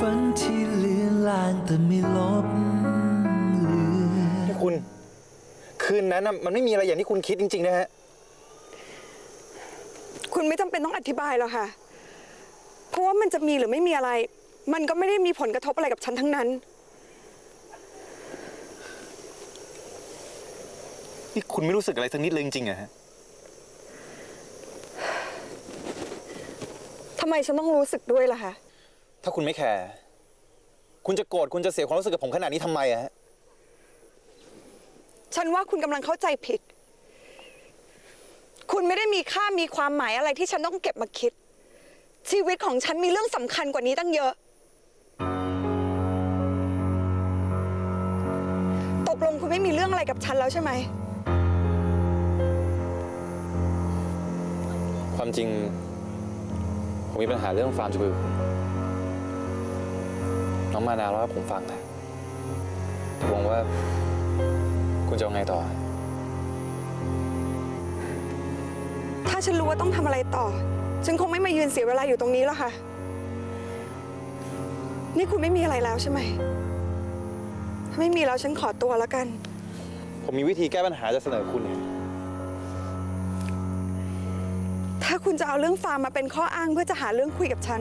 ฝันที่เลือนลางแต่ไม่ลบเลือนนี่คุณ คืนนั้นน่ะมันไม่มีอะไรอย่างที่คุณคิดจริง ๆ นะฮะ คุณไม่จำเป็นต้องอธิบายหรอกค่ะ เพราะว่ามันจะมีหรือไม่มีอะไร มันก็ไม่ได้มีผลกระทบอะไรกับฉันทั้งนั้น นี่คุณไม่รู้สึกอะไรสักนิดเลยจริงๆอะฮะ ทำไมฉันต้องรู้สึกด้วยล่ะคะ ถ้าคุณไม่แคร์คุณจะโกรธคุณจะเสียความรู้สึกกับผมขนาดนี้ทำไมอะฮะฉันว่าคุณกำลังเข้าใจผิด คุณไม่ได้มีค่ามีความหมายอะไรที่ฉันต้องเก็บมาคิด ชีวิตของฉันมีเรื่องสำคัญกว่านี้ตั้งเยอะ ตกลงคุณไม่มีเรื่องอะไรกับฉันแล้วใช่ไหม ความจริง ผมมีปัญหาเรื่องฟาร์มจูบิล น้องมานาเล่าให้ผมฟังนะตกลงว่า คุณจะเอาไงต่อ ถ้าฉันรู้ว่าต้องทำอะไรต่อ ฉันคงไม่มายืนเสียเวลาอยู่ตรงนี้แล้วค่ะ นี่คุณไม่มีอะไรแล้วใช่ไหม ถ้าไม่มีแล้วฉันขอตัวแล้วกัน ผมมีวิธีแก้ปัญหาจะเสนอคุณเนี่ยถ้าคุณจะเอาเรื่องฟาร์มมาเป็นข้ออ้างเพื่อจะหาเรื่องคุยกับฉัน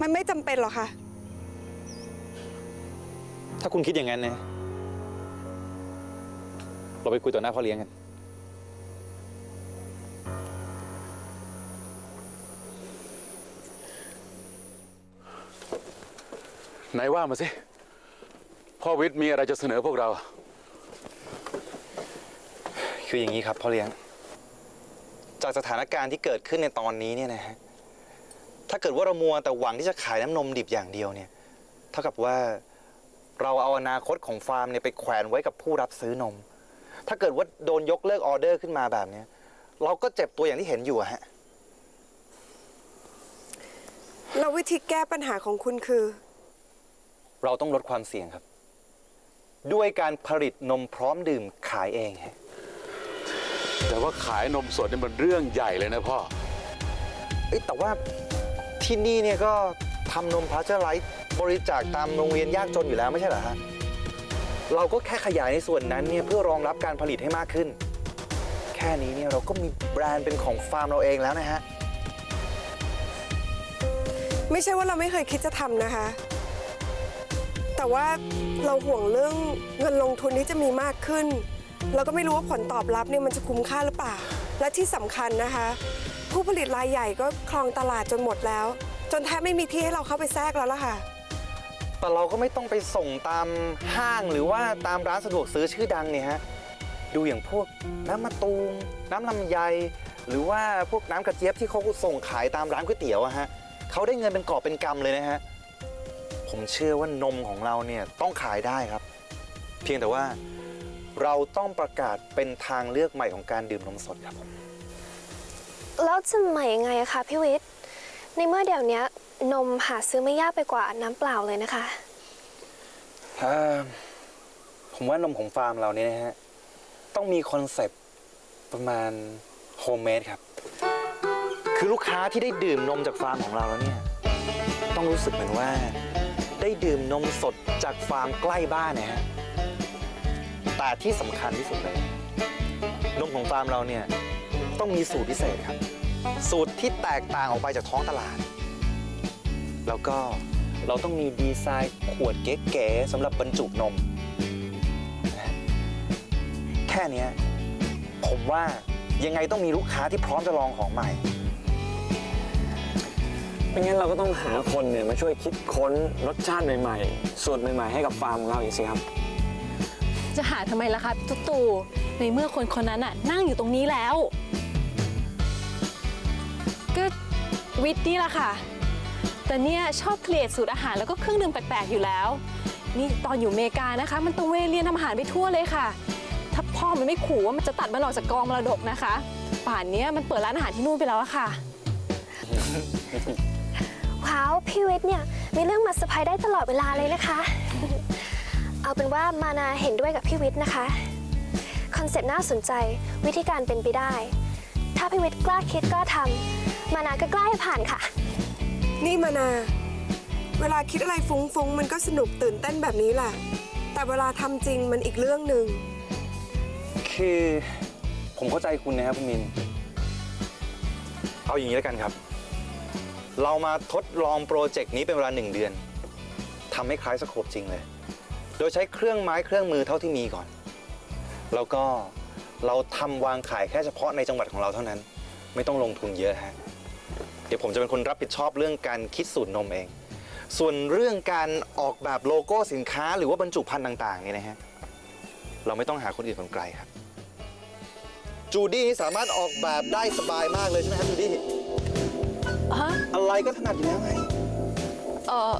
มันไม่จำเป็นหรอกค่ะ ถ้าคุณคิดอย่างนั้นนะเราไปคุยต่อหน้าพ่อเลี้ยงกัน ไหนว่ามาสิ พ่อวิทย์มีอะไรจะเสนอพวกเรา คืออย่างนี้ครับพ่อเลี้ยง จากสถานการณ์ที่เกิดขึ้นในตอนนี้เนี่ยนะฮะ ถ้าเกิดว่าเรามัวแต่หวังที่จะขายน้ำนมดิบอย่างเดียวเนี่ย เท่ากับว่า เราเอาอนาคตของฟาร์มเนี่ยไปแขวนไว้กับผู้รับซื้อนม ถ้าเกิดว่าโดนยกเลิกออเดอร์ขึ้นมาแบบเนี้ยเราก็เจ็บตัวอย่างที่เห็นอยู่อะฮะ แล้ววิธีแก้ปัญหาของคุณคือ เราต้องลดความเสี่ยงครับ ด้วยการผลิตนมพร้อมดื่มขายเองฮะ แต่ว่าขายนมสดนี่มันเรื่องใหญ่เลยนะพ่อ เอ้ยแต่ว่าที่นี่เนี่ยก็ทำนมพาสเจอร์ไลท์ บริจาคตามโรงเรียนยากจนอยู่แล้วไม่ใช่เหรอฮะเราก็แค่ขยายในส่วนนั้นเนี่ยเพื่อรองรับการผลิตให้มากขึ้น แค่นี้เนี่ยเราก็มีแบรนด์เป็นของฟาร์มเราเองแล้วนะฮะ ไม่ใช่ว่าเราไม่เคยคิดจะทำนะคะ แต่ว่าเราห่วงเรื่องเงินลงทุนที่จะมีมากขึ้น เราก็ไม่รู้ว่าผลตอบรับเนี่ยมันจะคุ้มค่าหรือเปล่า และที่สำคัญนะคะ ผู้ผลิตรายใหญ่ก็ครองตลาดจนหมดแล้ว จนแทบไม่มีที่ให้เราเข้าไปแทรกแล้วล่ะค่ะ แต่เราก็ไม่ต้องไปส่งตามห้างหรือว่าตามร้านสะดวกซื้อชื่อดังเนี่ยฮะดูอย่างพวกน้ำมะตูมน้ำลำไย หรือว่าพวกน้ำกระเจี๊ยบที่เขาส่งขายตามร้านก๋วยเตี๋ยวอะฮะเขาได้เงินเป็นกอบเป็นกำเลยนะฮะผมเชื่อว่านมของเราเนี่ยต้องขายได้ครับ เพียงแต่ว่าเราต้องประกาศเป็นทางเลือกใหม่ของการดื่มนมสดครับผมแล้วจะใหม่ยังไงอะคะพี่วิทย์ ในเมื่อเดี๋ยวนี้นมหาซื้อไม่ยากไปกว่าน้ำเปล่าเลยนะคะเอ่อผมว่านมของฟาร์มเราเนี่ยนะฮะ ต้องมีคอนเซปต์ประมาณโฮมเมดครับ คือลูกค้าที่ได้ดื่มนมจากฟาร์มของเราแล้วเนี่ย ต้องรู้สึกเหมือนว่า ได้ดื่มนมสดจากฟาร์มใกล้บ้านนะฮะ แต่ที่สำคัญที่สุดเลย นมของฟาร์มเราเนี่ย ต้องมีสูตรพิเศษครับ สูตรที่แตกต่างออกไปจากท้องตลาด แล้วก็เราต้องมีดีไซน์ขวดเก๋ๆสำหรับบรรจุนมนะฮะแค่เนี้ยผมว่ายังไงต้องมีลูกค้าที่พร้อมจะลองของใหม่ ไม่งั้นเราก็ต้องหาคนเนี่ยมาช่วยคิดค้นรสชาติใหม่ๆ สูตรใหม่ๆ ให้กับฟาร์มของเราอีกสิครับ จะหาทำไมล่ะคะตุ๊ตู่ในเมื่อคนคนนั้นน่ะนั่งอยู่ตรงนี้แล้ว วิทย์นี่แหละค่ะ แต่เนี่ยชอบเครียดสูตรอาหารแล้วก็เครื่องดื่มแปลกๆอยู่แล้ว นี่ตอนอยู่อเมริกานะคะ มันตระเวนเรียนทำอาหารไปทั่วเลยค่ะ ถ้าพ่อมันไม่ขู่ว่ามันจะตัดมันออกจากกองมรดกนะคะ ป่านเนี้ยมันเปิดร้านอาหารที่นู่นไปแล้วอะค่ะ ว้าวพี่วิทย์เนี่ยมีเรื่องมาเซอร์ไพรส์ได้ตลอดเวลาเลยนะคะ เอาเป็นว่ามานาเห็นด้วยกับพี่วิทย์นะคะ คอนเซ็ปต์น่าสนใจวิธีการเป็นไปได้ ถ้าพี่วิทย์กล้าคิดกล้าทำ มานาก็กล้าให้ผ่านค่ะ นี่มานา เวลาคิดอะไรฟุ้งๆ มันก็สนุกตื่นเต้นแบบนี้แหละ แต่เวลาทำจริงมันอีกเรื่องหนึ่ง คือผมเข้าใจคุณนะครับคุณมิน เอาอย่างนี้แล้วกันครับ เรามาทดลองโปรเจกต์นี้เป็นเวลาหนึ่งเดือนทำให้คล้ายสโคปจริงเลย โดยใช้เครื่องไม้เครื่องมือเท่าที่มีก่อน แล้วก็เราทำวางขายแค่เฉพาะในจังหวัดของเราเท่านั้น ไม่ต้องลงทุนเยอะฮะเดี๋ยวผมจะเป็นคนรับผิดชอบเรื่องการคิดสูตรนมเอง ส่วนเรื่องการออกแบบโลโก้สินค้า หรือว่าบรรจุภัณฑ์ต่างๆเนี่ยนะฮะเราไม่ต้องหาคนอื่นคนไกลครับ จูดี้นี่สามารถออกแบบได้สบายมากเลยใช่ไหมครับจูดี้ฮะอะไรก็ถนัดอยู่แล้วไงเออ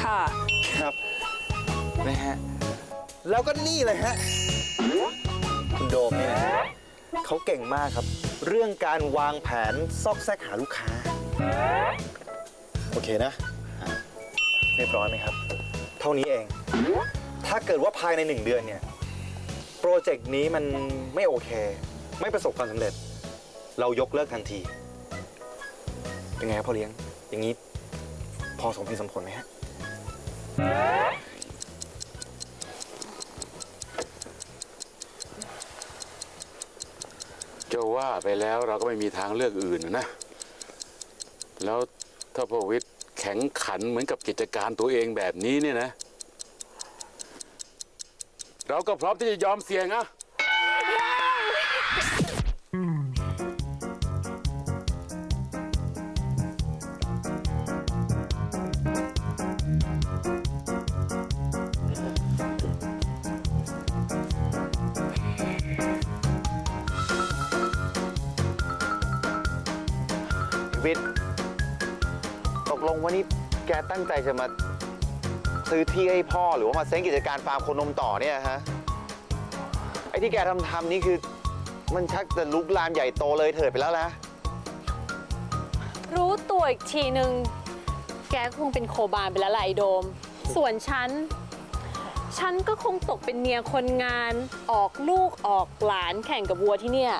ค่ะ ครับนะฮะแล้วก็นี่เลยฮะคุณโดมเนี่ยนะฮะเขาเก่งมากครับ เรื่องการวางแผนซอกแซกหาลูกค้า โอเคนะอะเรียบร้อยไหมครับ เท่านี้เอง ถ้าเกิดว่าภายในหนึ่งเดือนเนี่ย โปรเจกต์นี้มันไม่โอเค ไม่ประสบความสำเร็จ เรายกเลิกทันที เป็นไงครับพ่อเลี้ยง อย่างนี้ พอสมเหตุสมผลไหมฮะ จะว่าไปแล้วเราก็ไม่มีทางเลือกอื่นนะ แล้วถ้าพวิทย์แข็งขันเหมือนกับกิจการตัวเองแบบนี้เนี่ยนะ เราก็พร้อมที่จะยอมเสี่ยงอะ วิทย์ ตกลงว่านี่แกตั้งใจจะมาซื้อที่ให้พ่อหรือว่ามาเซ้งกิจการฟาร์มโคนมต่อเนี่ยฮะ ไอ้ที่แกทำทำนี่คือมันชักจะลุกลามใหญ่โตเลยเถิดไปแล้วนะ รู้ตัวอีกทีหนึ่งแกคงเป็นโคบานไปแล้วล่ะไอโดม ส่วนฉัน ฉันก็คงตกเป็นเมียคนงานออกลูกออกหลานแข่งกับวัวที่เนี่ย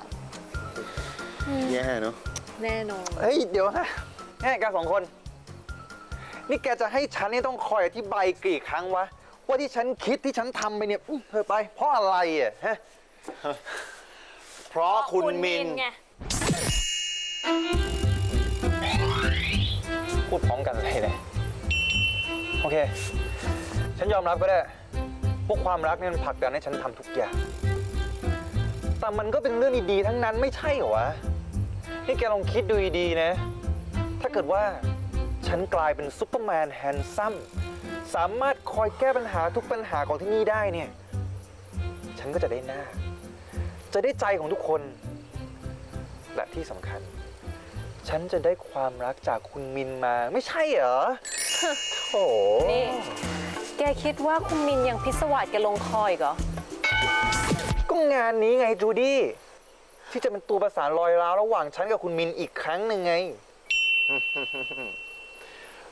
แย่เนาะ แน่นอน เฮ้ย เดี๋ยวนะแค่แกสองคน นี่แกจะให้ฉันนี่ต้องคอยอธิบายกี่ครั้งวะ ว่าที่ฉันคิดที่ฉันทำไปเนี่ยอื้อเธอไป เพราะอะไรอะฮะ เพราะคุณมินไง พูดพร้อมกันเลยเนี่ยโอเค ฉันยอมรับก็ได้ พวกความรักเนี่ยมันผลักดันให้ฉันทำทุกอย่าง แต่มันก็เป็นเรื่องดีๆทั้งนั้นไม่ใช่เหรอวะ นี่แกลองคิดดูดีๆนะ ถ้าเกิดว่าฉันกลายเป็นซุปเปอร์แมนแฮนซัมสามารถคอยแก้ปัญหาทุกปัญหาของที่นี่ได้เนี่ย ฉันก็จะได้หน้า จะได้ใจของทุกคน และที่สำคัญ ฉันจะได้ความรักจากคุณมินมาไม่ใช่เหรอโอ้นี่ แกคิดว่าคุณมินยังพิศวาสแกลงคออีกเหรอ ก็งานนี้ไงจูดี้ ที่จะเป็นตัวประสานรอยร้าวระหว่างฉันกับคุณมินอีกครั้งหนึ่งไง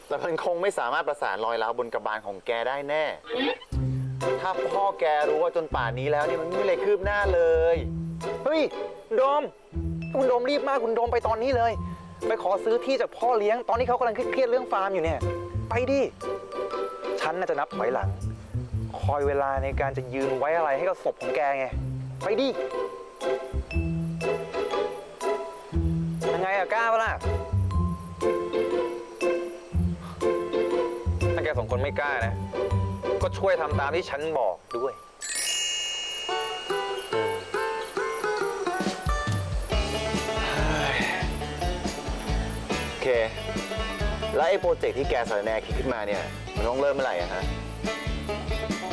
แต่มันคงไม่สามารถประสานรอยร้าวบนกระบาลของแกได้แน่ ถ้าพ่อแกรู้ว่าจนป่านนี้แล้วนี่มันไม่มีอะไรคืบหน้าเลย เฮ้ยคุณโดม คุณโดมรีบมากคุณโดมไปตอนนี้เลย ไปขอซื้อที่จากพ่อเลี้ยง ตอนนี้เขากำลังเครียดๆเรื่องฟาร์มอยู่เนี่ย ไปดิ ฉันน่าจะนับถอยหลัง คอยเวลาในการจะยืนไว้อะไรให้กับศพของแกไง ไปดิ อะกล้าปะล่ะ ถ้าแกสองคนไม่กล้านะ ก็ช่วยทำตามที่ฉันบอกด้วย โอเค แล้วไอ้โปรเจกต์ที่แกสารแนคิดขึ้นมาเนี่ย มันต้องเริ่มเมื่อไหร่อะฮะ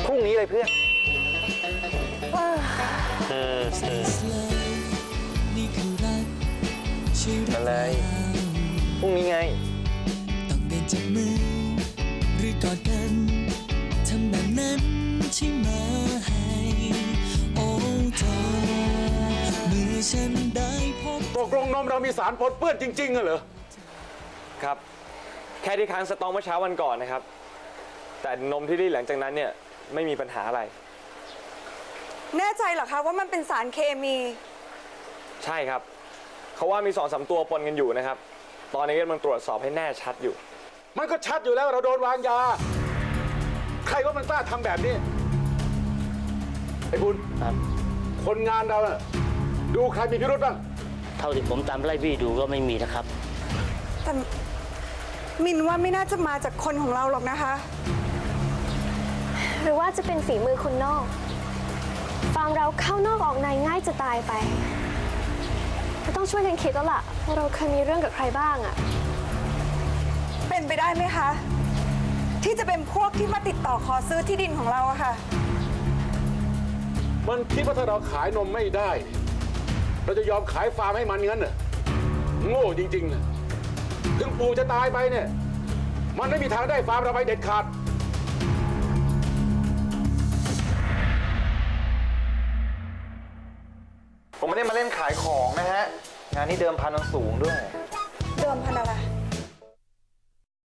พรุ่งนี้เลยเพื่อน นี่คือรัก ใช่หรืออะไรเปล่าพรุ่งนี้ไง ต้องเดินจับมือหรือกอดกันทำแบบนั้นใช่ไหมโอ้เธอเมื่อฉันได้พบตกลงนมเรามีสารปนเปื้อนจริงๆเหรอ ครับ แค่ที่ค้างสตองเมื่อเช้าวันก่อนนะครับ แต่นมที่ได้หลังจากนั้นเนี่ยไม่มีปัญหาอะไร แน่ใจเหรอคะว่ามันเป็นสารเคมี ใช่ครับ เขาว่ามีสองสามตัวปนกันอยู่นะครับ ตอนนี้กำลังตรวจสอบให้แน่ชัดอยู่ มันก็ชัดอยู่แล้วเราโดนวางยา ใครว่ามันกล้าทำแบบนี้ ไอ้บุญครับ คนงานเราน่ะดูใครมีพิรุษบ้าง เท่าที่ผมตามไล่บี้ดูก็ไม่มีนะครับ แต่มินว่าไม่น่าจะมาจากคนของเราหรอกนะคะ หรือว่าจะเป็นฝีมือคนนอกฟาร์มเราเข้านอกออกในง่ายจะตายไป เราต้องช่วยกันคิดแล้วล่ะว่าเราเคยมีเรื่องกับใครบ้างอะเป็นไปได้ไหมคะ ที่จะเป็นพวกที่มาติดต่อขอซื้อที่ดินของเราอะค่ะ มันคิดว่าถ้าเราขายนมไม่ได้ เราจะยอมขายฟาร์มให้มันงั้นน่ะโง่จริงๆนะถึงปู่จะตายไปเนี่ย มันไม่มีทางได้ฟาร์มเราไปเด็ดขาดผมไม่ได้มาเล่นขายของนะฮะ งานนี้เดิมพันมันสูงด้วย เดิมพันอะไร